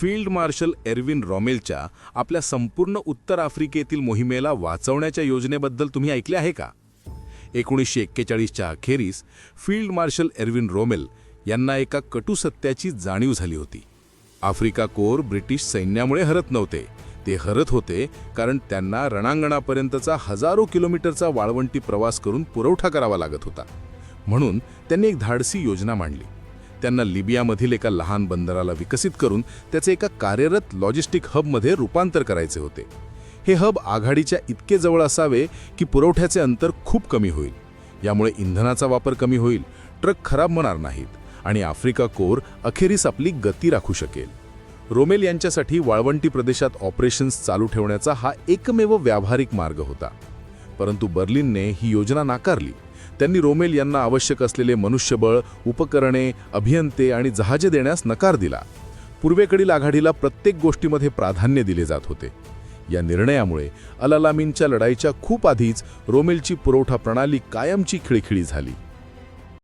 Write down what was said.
Field marshal Erwin रॉमेलच्या आपल्या संपूर्ण उत्तर आफ्रिकेतील मोहिमेला वाचवण्याच्या योजनेबद्दल तुम्ही ऐकले आहे का? एकोणीसशे एक्केचाळीसच्या अखेरीस फील्ड मार्शल एरविन रोमेल यांना एका कटू सत्याची जाणीव झाली होती. आफ्रिका कोर ब्रिटिश सैन्यामुळे हरत नव्हते. ते हरत होते कारण त्यांना रणांगणापर्यंतचा हजारो किलोमीटरचा वाळवंटी प्रवास करून पुरवठा करावा लागत होता. म्हणून त्यांनी एक धाडसी योजना मांडली. त्यांना लिबियामधील एका लहान बंदराला विकसित करून त्याचे एका कार्यरत लॉजिस्टिक हबमध्ये रूपांतर करायचे होते. हे हब आघाडीच्या इतके जवळ असावे की पुरवठ्याचे अंतर खूप कमी होईल. यामुळे इंधनाचा वापर कमी होईल ट्रक खराब होणार नाहीत आणि आफ्रिका कोर अखेरीस आपली गती राखू शकेल. रोमेल यांच्यासाठी वाळवंटी प्रदेशात ऑपरेशन्स चालू ठेवण्याचा हा एकमेव व्यावहारिक मार्ग होता. परंतु बर्लिनने ही योजना नाकारली. त्यांनी रोमेल यांना आवश्यक असलेले मनुष्यबळ उपकरणे अभियंते आणि जहाजे देण्यास नकार दिला. पूर्वेकडील आघाडीला प्रत्येक गोष्टीमध्ये प्राधान्य दिले जात होते. या निर्णयामुळे अलालामीनच्या लढाईच्या खूप आधीच रोमेलची पुरवठा प्रणाली कायमची खिळखिळी झाली.